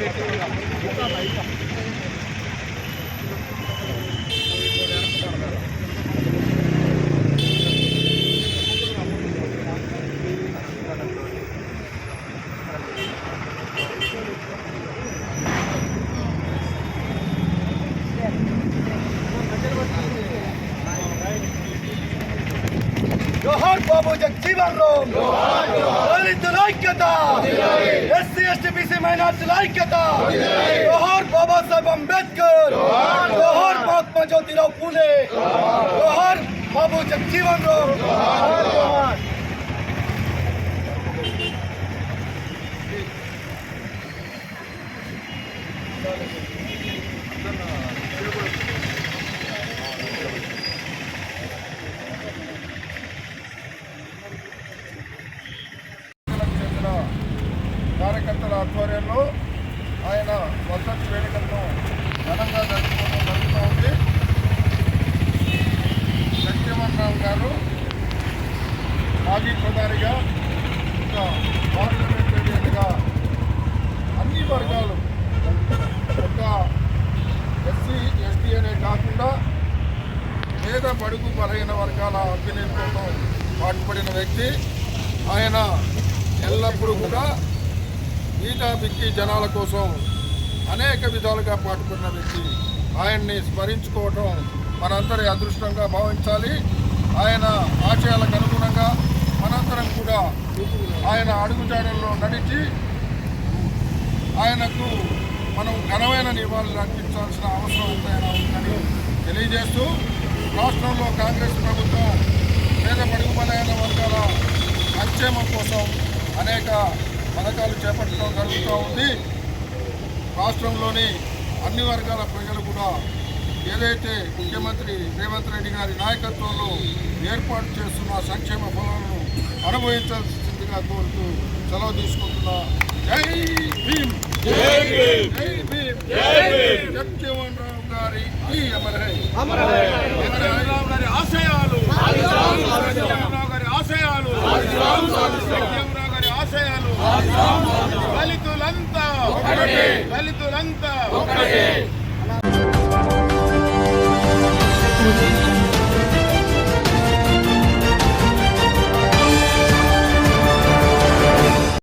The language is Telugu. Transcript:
చేసేవిగా ఒక బయట బాబు జగజీవన్ రామ్ దళితుల ఐక్యత ఎస్సీ ఎస్టీ బీసీ మైనార్టీల ఐక్యత జోహార్ బాబాసాహెబ్ అంబేద్కర్ జోహార్ మహాత్మా జ్యోతిరావు పూలే జోహార్ బాబు జగజీవన్ రామ్ జోహార్ జిల్లాకు ఆధ్వర్యంలో ఆయన వసతి వేడుకలను ఘనంగా జరుపుకోవడం జరుగుతూ ఉంది. శక్తివంతరావు గారు మాజీ ప్రధానిగా ఇంకా పార్లమెంటరీగా అన్ని వర్గాలు ఒక ఎస్సీ ఎస్టీ అనే కాకుండా పేద బడుగు బలహీన వర్గాల అభ్యున్నతి కోసం పాటుపడిన వ్యక్తి. ఆయన ఎల్లప్పుడూ కూడా ఈటా బిక్కి జనాల కోసం అనేక విధాలుగా పాటుపడిన వ్యక్తి. ఆయన్ని స్మరించుకోవటం మనందరి అదృష్టంగా భావించాలి. ఆయన ఆశయాలకు అనుగుణంగా మనందరం కూడా ఆయన అడుగుజాడల్లో నడిచి ఆయనకు మనం ఘనమైన నివాళులు అర్పించాల్సిన అవసరం ఉందని ఉందని తెలియజేస్తూ రాష్ట్రంలో కాంగ్రెస్ ప్రభుత్వం పేద పడుగు బలైన వర్గాల సంక్షేమం కోసం అనేక పథకాలు చేపట్టడం జరుగుతూ ఉంది. రాష్ట్రంలోని అన్ని వర్గాల ప్రజలు కూడా ఏదైతే ముఖ్యమంత్రి రేవంత్ రెడ్డి గారి నాయకత్వంలో ఏర్పాటు చేస్తున్న సంక్షేమ ఫలాలను అనుభవించాల్సిందిగా కోరుతూ సెలవు తీసుకుంటున్నా. జై భీమ్! జై భీమ్! జగజీవన్ రావు గారి ఈ అమర్ హై கட்டே